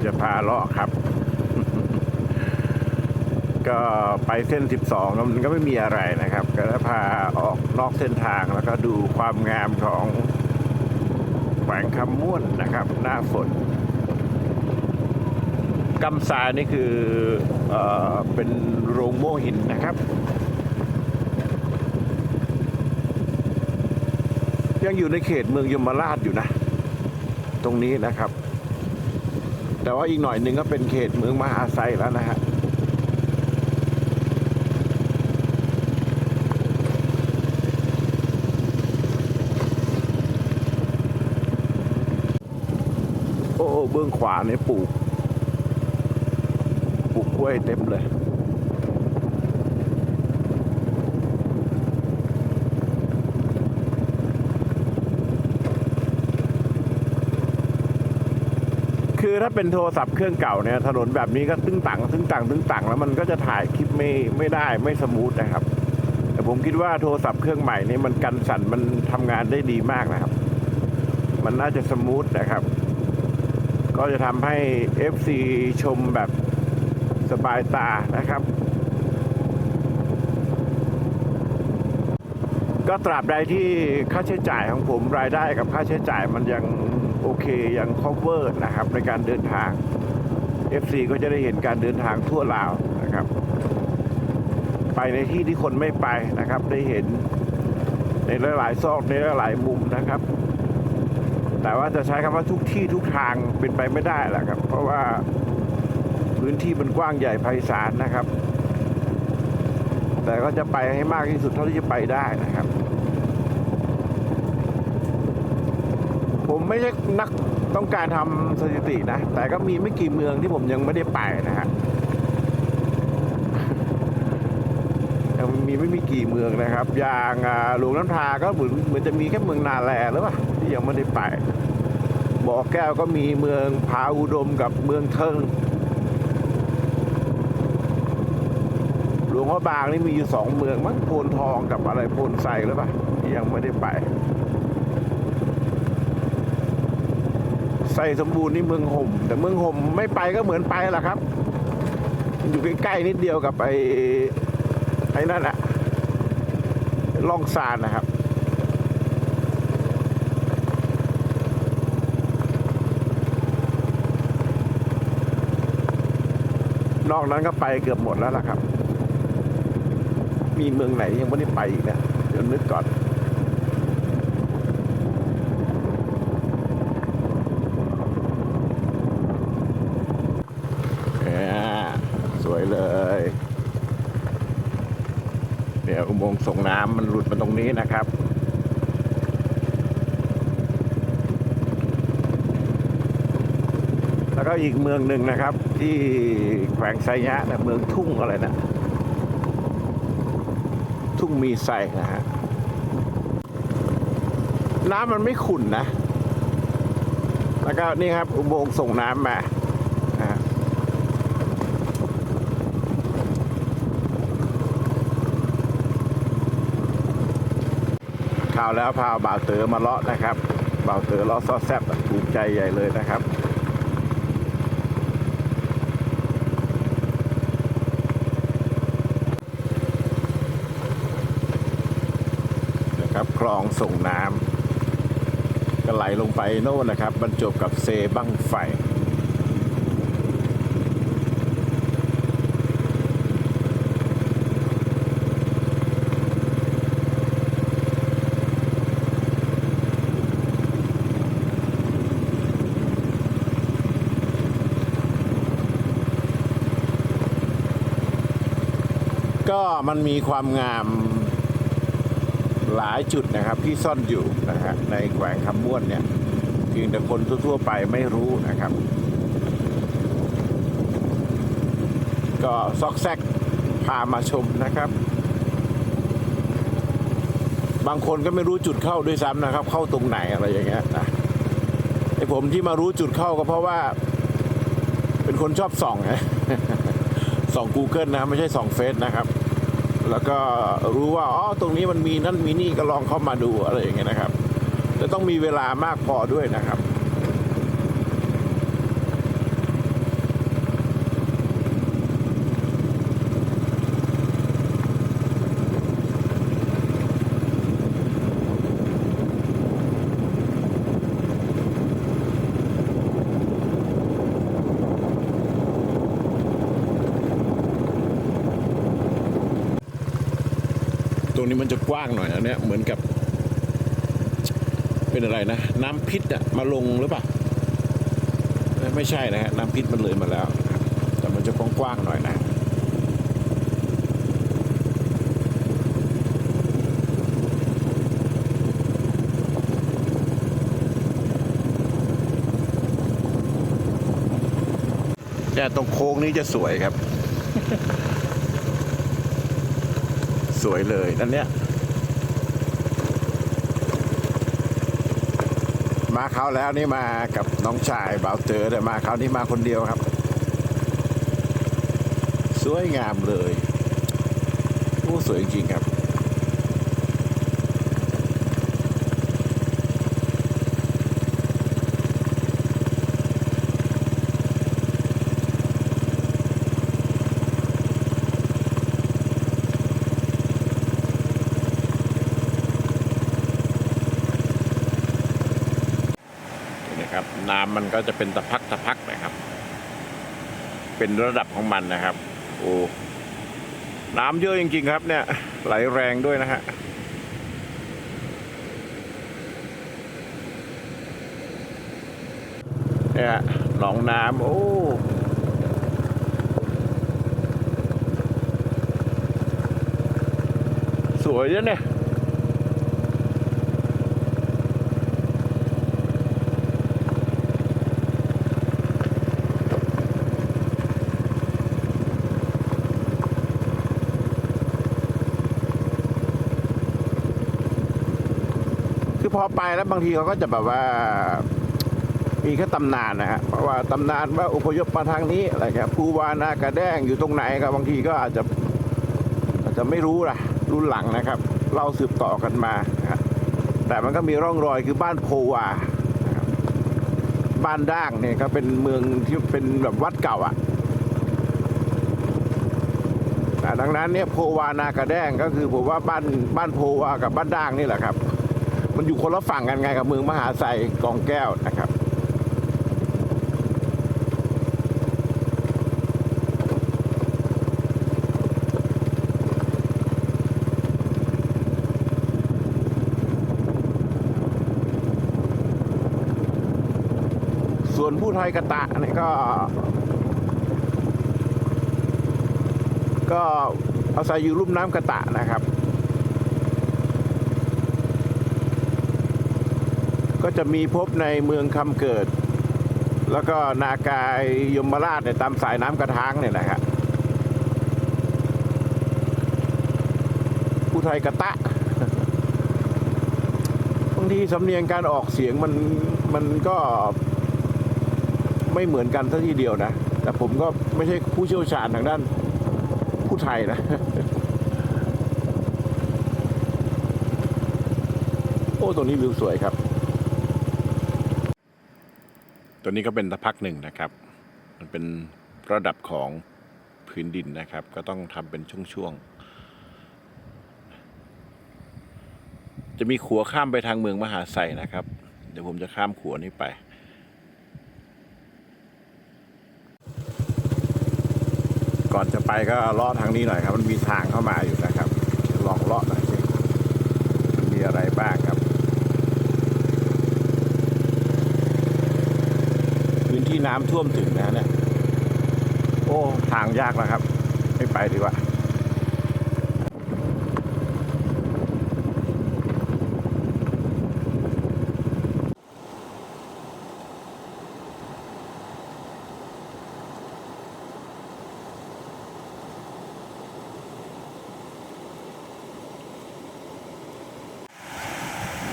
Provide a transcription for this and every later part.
ยวจะพาเลาะครับ ก็ไปเส้น 12แล้วมันก็ไม่มีอะไรนะครับ ก็จะพาออกนอกเส้นทางแล้วก็ดูความงามของแขวงคำม่วนนะครับ หน้าฝนกำซานี่คือเออเป็นโรงโม่หินนะครับ ยังอยู่ในเขตเมืองยมราชอยู่นะ ตรงนี้นะครับ แต่ว่าอีกหน่อยหนึ่งก็เป็นเขตเมืองมหาไซแล้วนะฮะโอ้เบื้องขวาเนี่ยปลูก ปลูกกล้วยเต็มเลย คือถ้าเป็นโทรศัพท์เครื่องเก่าเนี่ยถนนแบบนี้ก็ตึ้งตังตึ้งตังตึ้งตังแล้วมันก็จะถ่ายคลิปไม่ไม่ได้ไม่สมูทนะครับ แต่ผมคิดว่าโทรศัพท์เครื่องใหม่นี่มันกันสั่นมันทำงานได้ดีมากนะครับ มันน่าจะสมูทนะครับ ก็จะทำให้ FC ชมแบบสบายตานะครับก็ตราบใดที่ค่าใช้จ่ายของผมรายได้กับค่าใช้จ่ายมันยัง โอเคยัง cover นะครับในการเดินทาง FC ก็จะได้เห็นการเดินทางทั่วลาวนะครับ ไปในที่ที่คนไม่ไปนะครับ ได้เห็นในหลายๆซอกในหลายๆมุมนะครับ แต่ว่าจะใช้คำว่าทุกที่ทุกทางเป็นไปไม่ได้แหละครับ เพราะว่าพื้นที่มันกว้างใหญ่ไพศาลนะครับ แต่ก็จะไปให้มากที่สุดเท่าที่จะไปได้นะครับ ผมไม่ใช่นักต้องการทำสถิตินะ แต่ก็มีไม่กี่เมืองที่ผมยังไม่ได้ไปนะฮะยังมีไม่มีกี่เมืองนะครับ อย่างหลวงน้ำทาก็เหมือนเหมือนจะมีแค่เมืองนาแลหรือเปล่าที่ยังไม่ได้ไปบ่อแก้วก็มีเมืองพาอุดมกับเมืองเทิงหลวงพ่อบางนี่มีอยู่สองเมืองมั้งโพนทองกับอะไรโพนไซหรือเปล่าที่ยังไม่ได้ไป ไซสมบูรณ์นี่เมืองห่ม แต่เมืองห่มไม่ไปก็เหมือนไปแหละครับ อยู่ใกล้ๆนิดเดียวกับไอ้ไอ้นั่นอะล่องซานนะครับนอกนั้นก็ไปเกือบหมดแล้วล่ะครับ มีเมืองไหนยังไม่ได้ไปอีกนะ เดี๋ยวนึกก่อน เนี่ยสวยเลย เดี๋ยวอุโมงค์ ส่งน้ำมันหลุดมาตรงนี้นะครับ แล้วก็อีกเมืองหนึ่งนะครับ ที่แขวงไซยะนะเมืองทุ่งอะไรนะ ทุ่งมีไซนะฮะน้ำมันไม่ขุ่นนะ แล้วก็นี่ครับอุโมงค์ส่งน้ำมานะฮะ ข่าวแล้วพาบ่าวเต๋อมาเลาะนะครับบ่าวเต๋อเลาะซอแซบถูกใจใหญ่เลยนะครับนะครับคลองส่งน้ำก็ไหลลงไปโน่นนะครับ บรรจบกับเซบั้งไฟ ก็มันมีความงามหลายจุดนะครับที่ซ่อนอยู่นะฮะในแขวงคำม่วนเนี่ยเพียงแต่คนทั่วๆไปไม่รู้นะครับ ก็ซอกแซกพามาชมนะครับ บางคนก็ไม่รู้จุดเข้าด้วยซ้ำนะครับ เข้าตรงไหนอะไรอย่างเงี้ยนะไอผมที่มารู้จุดเข้าก็เพราะว่า เป็นคนชอบส่องไงส่อง Google นะ ไม่ใช่ส่องเฟซนะครับ แล้วก็รู้ว่าอ๋อตรงนี้มันมีนั่นมีนี่ก็ลองเข้ามาดูอะไรอย่างเงี้ยนะครับแต่ต้องมีเวลามากพอด้วยนะครับ ว้างหน่อยนะเนี่ยเหมือนกับ เป็นอะไรนะ น้ำพิษอะมาลงหรือเปล่าไม่ใช่นะฮะน้ำพิษมันเลยมาแล้ว แต่มันจะกว้างๆหน่อยนะแต่ตรงโค้งนี้จะสวยครับ สวยเลยนั่นเนี้ย มาเขาวแล้วนี่มากับน้องชายบ่าวเต๋อแต่มาเขาวนี้มาคนเดียวครับ สวยงามเลยโอ้สวยจริงครับ นะครับน้ำ มันก็จะเป็นตะพักตะพักนะครับ เป็นระดับของมันนะครับ โอ้น้ำเยอะจริงๆครับ เนี่ย ไหลแรงด้วยนะฮะเนี่ยหนองน้ำโอ้สวยเนี่ย พอไปแล้วบางทีเขาก็จะแบบว่า มีแค่ตำนานนะฮะเพราะว่าตำนานว่าอพยพมาทางนี้อะไรครับภูวานากระแดงอยู่ตรงไหนครับบางทีก็อาจจะอาจจะไม่รู้นะรุ่นหลังนะครับเล่าสืบต่อกันมาแต่มันก็มีร่องรอยคือบ้านโพวานะบ้านด่างเนี่ยก็เป็นเมืองที่เป็นแบบวัดเก่าอะอ่าดังนั้นเนี่ยโพวานากระแดงก็คือผมว่าบ้านบ้านโพวากับบ้านด่างนี่แหละครับ มันอยู่คนละฝั่งกันไงกับเมืองมหาไซกองแก้วนะครับส่วนผู้ไทยกระตะเนี่ยก็ ก็อาศัยอยู่ลุ่มน้ำกระตะนะครับ ก็จะมีพบในเมืองคำเกิด แล้วก็นากายยมราชเนี่ยตามสายน้ำกระทางเนี่ยนะฮะผู้ไทยกะตะบางทีสำเนียงการออกเสียงมันมันก็ไม่เหมือนกันซะทีเดียวนะ แต่ผมก็ไม่ใช่ผู้เชี่ยวชาญทางด้านผู้ไทยนะโอ้ตรงนี้วิวสวยครับ ตัวนี้ก็เป็นตะพักหนึ่งนะครับ มันเป็นระดับของพื้นดินนะครับ ก็ต้องทำเป็นช่วงๆ จะมีขัวข้ามไปทางเมืองมหาไซนะครับ เดี๋ยวผมจะข้ามขัวนี้ไปก่อนจะไปก็เลาะทางนี้หน่อยครับ มันมีทางเข้ามาอยู่นะครับลองเลาะหน่อยสิมีอะไรบ้างครับ พื้น ที่น้ำท่วมถึงนะเนี่ยโอ้ทางยากนะครับ ไม่ไปดีกว่า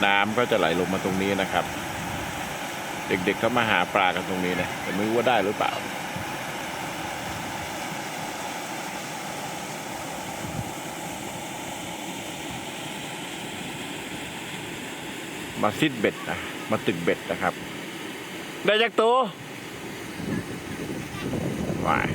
น้ำก็จะไหลลงมาตรงนี้นะครับ เด็กๆเขามาหาปลากันตรงนี้นะแต่ไม่รู้ว่าได้หรือเปล่า มาซิดเบ็ดนะมาตึกเบ็ดนะครับ ได้จากตัววาย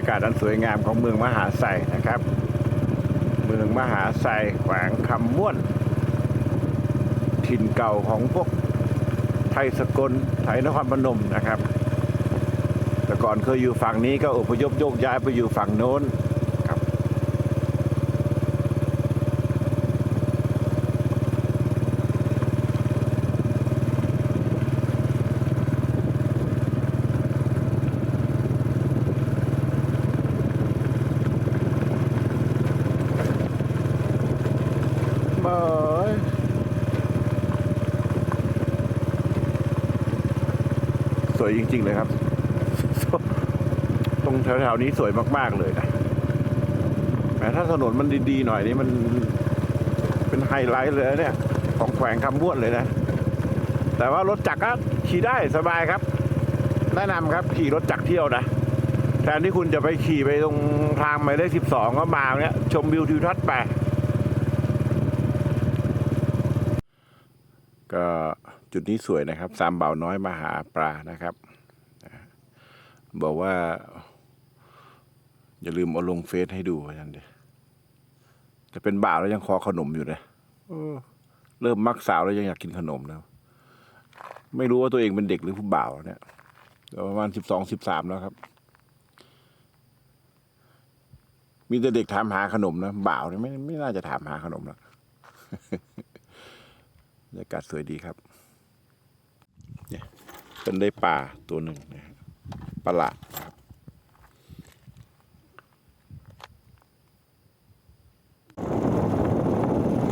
รยากาศอันสวยงามของเมืองมหาไซนะครับ เมืองมหาไซแขวงคำม่วน ถิ่นเก่าของพวกไทยสกลไทยนครพนมนะครับ แต่ก่อนเคยอยู่ฝั่งนี้ก็อพยพโยกย้ายไปอยู่ฝั่งโน้น สวยจริง ๆ เลยครับ ตรงแถวๆนี้สวยมากๆเลยนะแต่ถ้าถนนมันดีๆหน่อยนี่มันเป็นไฮไลท์เลยนะเนี่ย ของแขวงคำบ้วนเลยนะ แต่ว่ารถจักรก็ขี่ได้สบายครับ แนะนำครับขี่รถจักรเที่ยวนะแทนที่คุณจะไปขี่ไปตรงทางหมายเลขสิบสองก็มาเนี่ยชมวิวทิวทัศน์ไป ก็จุ ดนี้สวยนะครับ สามเบาวน้อยมาหาปลานะครับ บอกว่า อย่าลืมเอาลงเฟซให้ดูว่าฉันเดียจะเป็นบ่าวแล้วยังคอขนมอยู่เลยเริ่มมักสาวแล้วยังอยากกินขนมแล้ว ไม่รู้ว่าตัวเองเป็นเด็กหรือผู้บ่าวเนี่ยประมาณสิบสองสิบสามแล้วครับ มีแต่เด็กถามหาขนมนะบ่าวเนี่ยไม่ไม่น่าจะถามหาขนมแล้วบรรยากาศสวยดีครับ เป็นได้ปลาตัวหนึ่งนะประหลาดครับ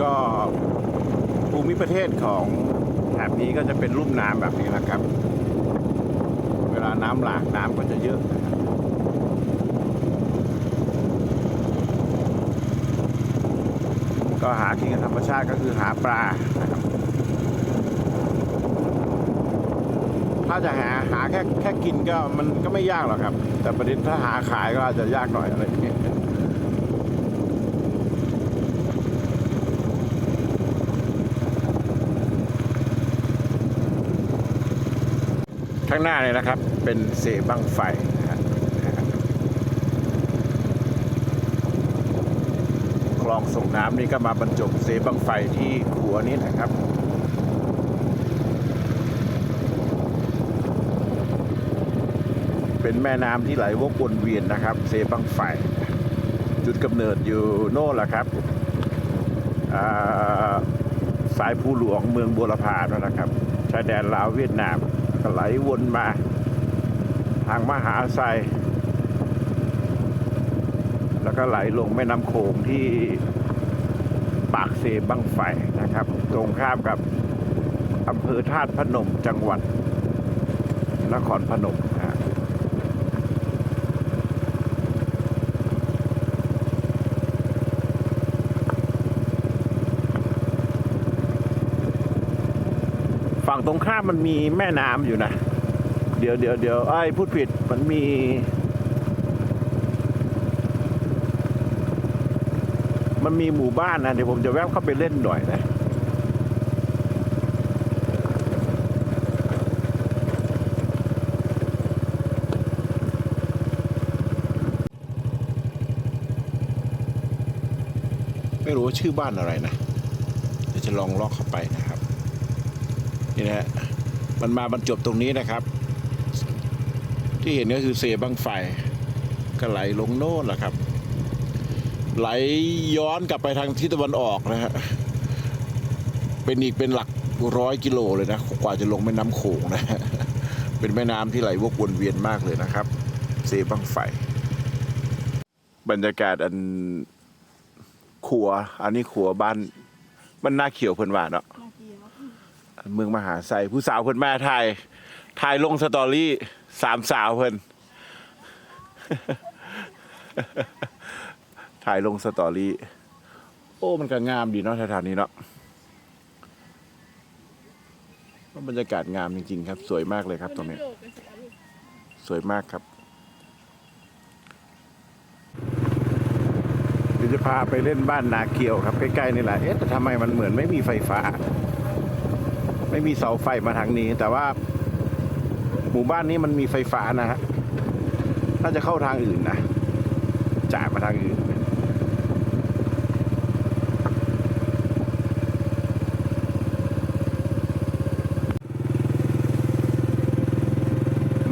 ก็ภูมิประเทศของแถบนี้ก็จะเป็นลุ่มน้ำแบบนี้นะครับ เวลาน้ำหลากน้ำก็จะเยอะนะครับก็หากินกับธรรมชาติก็คือหาปลานะครับ ถ้าจะหาหาแค่แค่กินก็มันก็ไม่ยากหรอกครับ แต่ประเด็นถ้าหาขายก็อาจจะยากหน่อยอะไรอย่างเงี้ยข้างหน้าเนี่ยนะครับ เป็นเสบังไฟนะฮะคลองส่งน้ำนี่ก็มาบรรจบเสบังไฟที่ขัวนี้นะครับ เป็นแม่น้ำที่ไหลวกวนเวียนนะครับ เซบังไฟจุดกำเนิดอยู่โน่นแหละครับสายภูหลวงเมืองบัวลพานั่นนะครับ ชายแดนลาวเวียดนามก็ไหลวนมา ทางมหาไซแล้วก็ไหลลงแม่น้ำโขงที่ปากเซบังไฟนะครับ ตรงข้ามกับอำเภอธาตุพนมจังหวัดนครพนมนะฮะ ฝั่ง ตรงข้ามมันมีแม่น้ำอยู่นะ เดี๋ยวเดี๋ยวเดี๋ยวไอ้พูดผิดมันมี มันมีหมู่บ้านนะ เดี๋ยวผมจะแวะเข้าไปเล่นหน่อยนะไม่รู้ว่าชื่อบ้านอะไรนะ เดี๋ยวจะลองลอกเข้าไปนะ นี่นะฮะมันมาบรรจบตรงนี้นะครับ ที่เห็นก็คือเซบังไฟก็ไหลลงโน่นแหละครับ ไหลย้อนกลับไปทางทิศตะวันออกนะฮะเป็นอีกเป็นหลักร้อยกิโลเลยนะกว่าจะลงแม่น้ำโขงนะเป็นแม่น้ำที่ไหลวกวนเวียนมากเลยนะครับเซบังไฟบรรยากาศอันขัว อันนี้ขัวบ้าน มันน่าเขียวเพิ่นว่าเนาะ เมืองมหาไซผู้สาวเพิ่นมาถ่ายถ่ายลงสตอรี่สามสาวเพิ่นถ่ายลงสตอรี่ โอ้ มันก็งามดีเนาะแถวๆนี้เนาะบรรยากาศงามจริง ๆ ครับ สวยมากเลยครับตรงนี้ สวยมากครับเดี๋ยวจะพาไปเล่นบ้านนาเกียวครับใกล้ๆนี่แหละเอ๊ะแต่ทำไมมันเหมือนไม่มีไฟฟ้า ไม่มีเสาไฟมาทางนี้ แต่ว่า หมู่บ้านนี้มันมีไฟฟ้านะฮะน่าจะเข้าทางอื่นนะจ่ายมาทางอื่น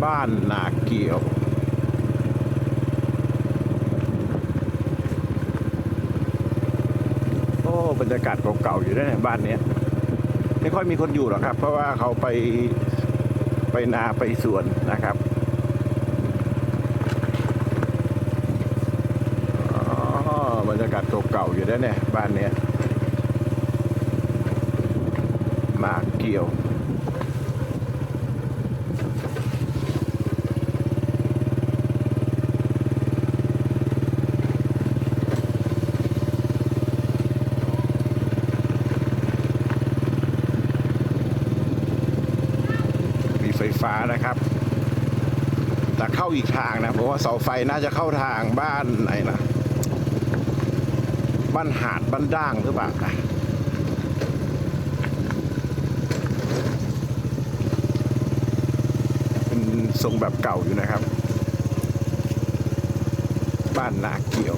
บ้านนาเกี่ยวโอ้บรรยากาศเก่าๆอยู่ด้วยเนี่ยบ้านเนี้ย ไม่ค่อยมีคนอยู่หรอกครับ เพราะว่าเขาไปไปนาไปสวนนะครับอ๋อบรรยากาศเก่าๆอยู่ด้วเนี่ยบ้านเนี้ยมากเกี่ยว มีไฟฟ้านะครับ แต่เข้าอีก ทางนะเพราะว่าเสาไฟน่าจะเข้าทางบ้านไหนนะบ้านหาดบ้านด่างหรือเปล่านะเป็นทรงแบบเก่าอยู่นะครับ บ้านนาเกี่ยว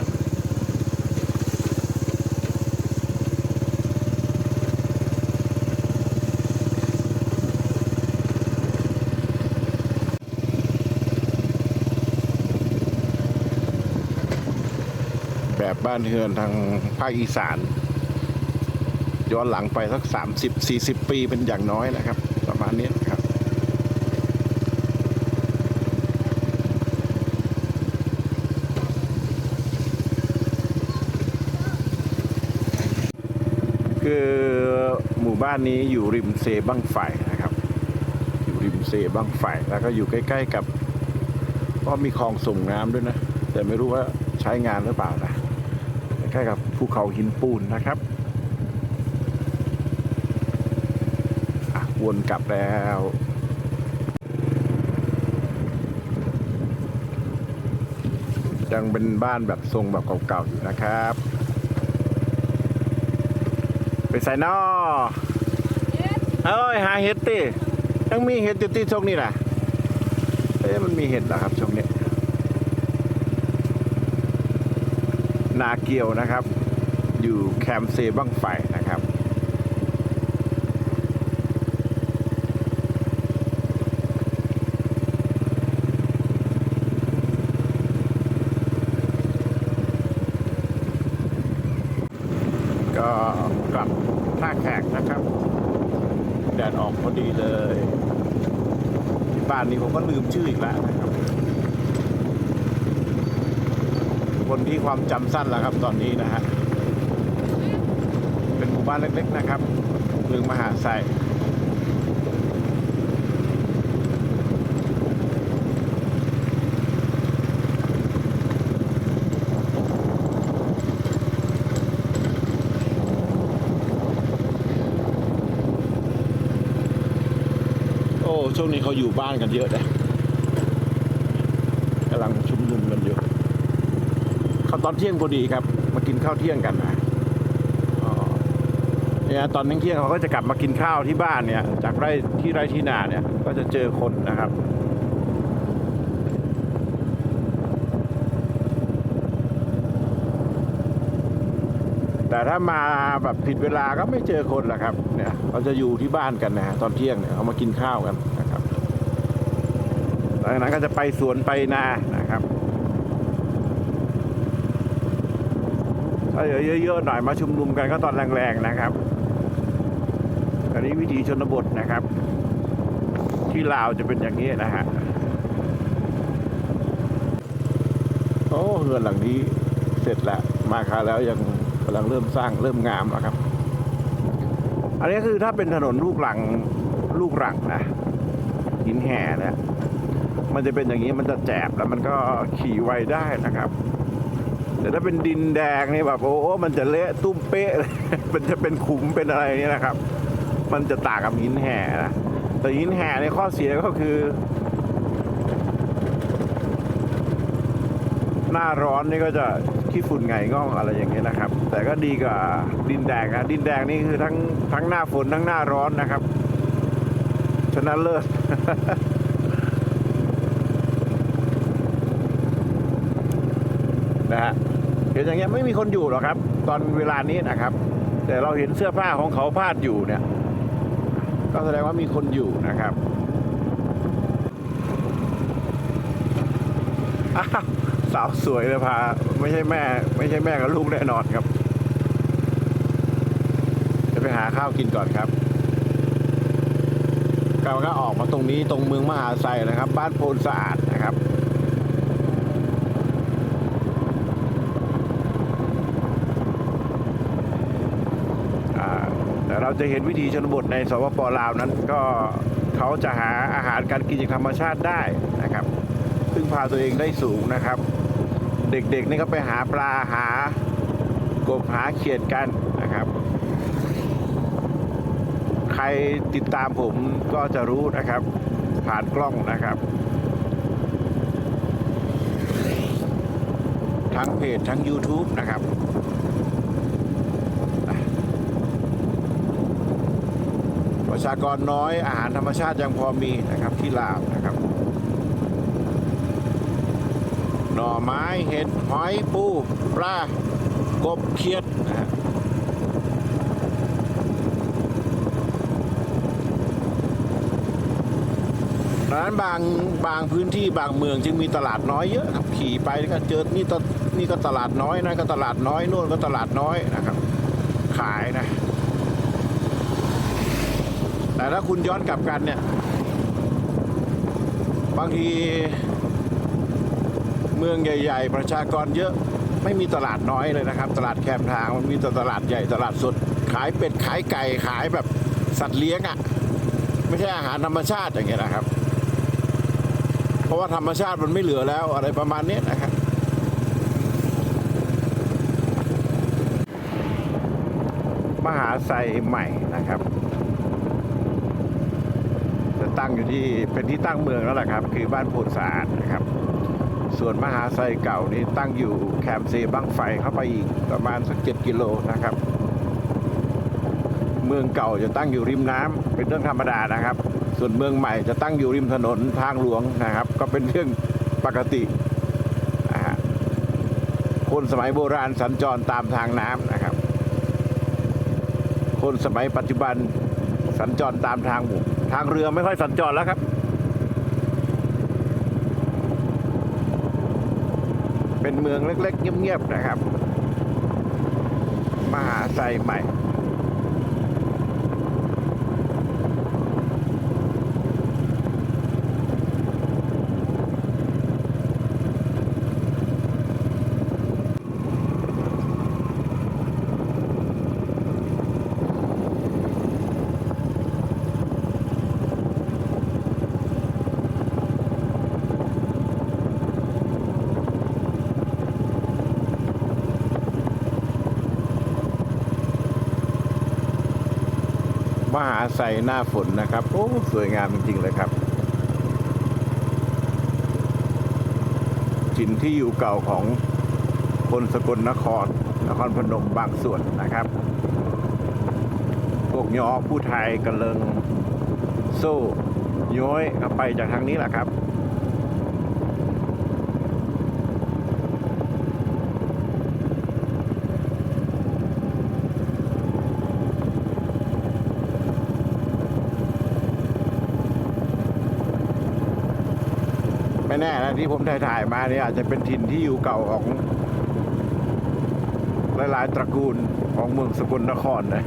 แบ้านเฮือนทางภาคอีสาน ย้อนหลังไปสักสามสิบสี่สิบปีเป็นอย่างน้อยนะครับ ประมาณนี้นครับคือหมู่บ้านนี้อยู่ริมเซบังไฟนะครับ อยู่ริมเซบังไฟแล้วก็อยู่ใกล้ ๆ กับก็มีคลองส่งน้ำด้วยนะ แต่ไม่รู้ว่าใช้งานหรือเปล่านะ ล้ๆกับภูเขาหินปูนนะครับวนกลับแล้ว ยังเป็นบ้านแบบทรงแบบเก่าๆอยู่นะครับ ไปใส่นอเอ้ยหาเห็ดติยังมีเห็ดอยู่ที่ช่วงนี้นะเอ๊ะมันมีเห็ดเหรอครับช่วง นาเกียวนะครับ อยู่แคมป์เซบังไฟนะครับก็กลับท่าแขกนะครับ แดดออกพอดีเลย บ้านนี้ผมก็ลืมชื่ออีกแล้วนะครับ คนที่ความจำสั้นแล้วครับตอนนี้นะฮะ เป็นหมู่บ้านเล็กๆนะครับเมืองมหาไซโอ้ช่วงนี้เขาอยู่บ้านกันเยอะนะกำลังชุมนุมกันอยู่ เขา ตอนเที่ยงพอดีครับ มากินข้าวเที่ยงกันนะเนี่ยตอนเที่ยงเขาก็จะกลับมากินข้าวที่บ้านเนี่ย จากไร่ที่ไร่ที่นาเนี่ย ก็จะเจอคนนะครับแต่ถ้ามาแบบผิดเวลาก็ไม่เจอคนหรอกครับ เนี่ยเขาจะอยู่ที่บ้านกันนะฮะตอนเที่ยงเนี่ยเขามากินข้าวกันนะครับหลังจากนั้นก็จะไปสวนไปนานะครับ ถ้าเยอะๆหน่อยมาชุมนุมกันก็ตอนแรงๆนะครับอันนี้วิถีชนบทนะครับ ที่ลาวจะเป็นอย่างนี้นะฮะโอ้เรือนหลังนี้เสร็จแล้วมาคาแล้วยังกำลังเริ่มสร้างเริ่มงามแล้วครับ อันนี้คือถ้าเป็นถนนลูกหลังลูกหลังนะหินแห่เนี่ยมันจะเป็นอย่างนี้มันจะแจบแล้วมันก็ขี่ไวได้นะครับ แต่ถ้าเป็นดินแดงนี่แบบโอ้โหมันจะเละตุ้มเป๊ะเลยมันจะเป็นขุมเป็นอะไรนี่นะครับ มันจะต่างกับหินแห่นะแต่หินแห่ในข้อเสียก็คือ หน้าร้อนนี่ก็จะขี้ฝุ่นไงง่องอะไรอย่างเงี้ยนะครับ แต่ก็ดีกว่าดินแดงนะดินแดงนี่คือทั้งทั้งหน้าฝนทั้งหน้าร้อนนะครับ ชนะเลิศนะฮะ ห็นอย่างเงี้ยไม่มีคนอยู่หรอกครับ ตอนเวลานี้นะครับ แต่เราเห็นเสื้อผ้าของเขาพาดอยู่เนี่ย ก็แสดงว่ามีคนอยู่นะครับสาวสวยเลยพาไม่ใช่แม่ ไม่ใช่แม่กับลูกแน่นอนครับ จะไปหาข้าวกินก่อนครับเราก็ออกมาตรงนี้ตรงเมืองมหาไซนะครับ บ้านโพนสะอาดนะครับ อ่าแต่ เราจะเห็นวิถีชนบทในสปปลาวนั้นก็เขาจะหาอาหารการกินจากธรรมชาติได้นะครับ ซึ่งพาตัวเองได้สูงนะครับ เด็กๆนี่ก็ไปหาปลาหากบหาเขียดกันนะครับ ใครติดตามผมก็จะรู้นะครับ ผ่านกล้องนะครับ ทั้งเพจทั้ง YouTube นะครับ ประชากรน้อยอาหารธรรมชาติยังพอมีนะครับที่ลาวนะครับ หน่อไม้เห็ดหอยปูปลากบเขียดนะฮะร้านบางบางพื้นที่บางเมืองจึงมีตลาดน้อยเยอะครับขี่ไปก็เจอนี่ตนี่ก็ตลาดน้อยนะก็ตลาดน้อยโน่นก็ตลาดน้อยนะครับ ขายนะ ถ้าคุณย้อนกลับกันเนี่ย บางทีเมืองใหญ่ ๆ ประชากรเยอะไม่มีตลาดน้อยเลยนะครับ ตลาดแคมทางมันมีแต่ตลาดใหญ่ตลาดสดขายเป็ดขายไก่ขายแบบสัตว์เลี้ยงอะ่ะ ไม่ใช่อาหารธรรมชาติอย่างเงี้ยนะครับ เพราะว่าธรรมชาติมันไม่เหลือแล้วอะไรประมาณนี้นะครับมหาไซใหม่นะครับ จะ ตั้งอยู่ที่เป็นที่ตั้งเมืองแล้วล่ะครับ คือบ้านโพนสะอาดนะครับ ส่วนมหาไซเก่านี่ตั้งอยู่แคมป์เซบังไฟเข้าไปอีกประมาณสักเจ็ดกิโลนะครับ เมืองเก่าจะตั้งอยู่ริมน้ำเป็นเรื่องธรรมดานะครับ ส่วนเมืองใหม่จะตั้งอยู่ริมถนนทางหลวงนะครับ ก็เป็นเรื่องปกติคนสมัยโบราณสัญจรตามทางน้ำนะครับ คนสมัยปัจจุบันสัญจรตามทางหมู่ ทางเรือไม่ค่อยสัญจรแล้วครับเป็นเมืองเล็กๆ เงียบๆ นะครับ มหาไซใหม่าไซหน้าฝนนะครับ โอ้ สวยงามจริงๆเลยครับถิ่นที่อยู่เก่าของคนสกลนคร นครพนมบางส่วนนะครับ พวกยอผู้ไทยกันเลิงโซ่ย้อยเอาไปจากทางนี้แหละครับ น่นะที่ผมถ่ายถ่ายๆมาเนี่ยอาจจะเป็นถิ่นที่อยู่เก่าของหลายๆตระกูลของเมืองสกลนครนะ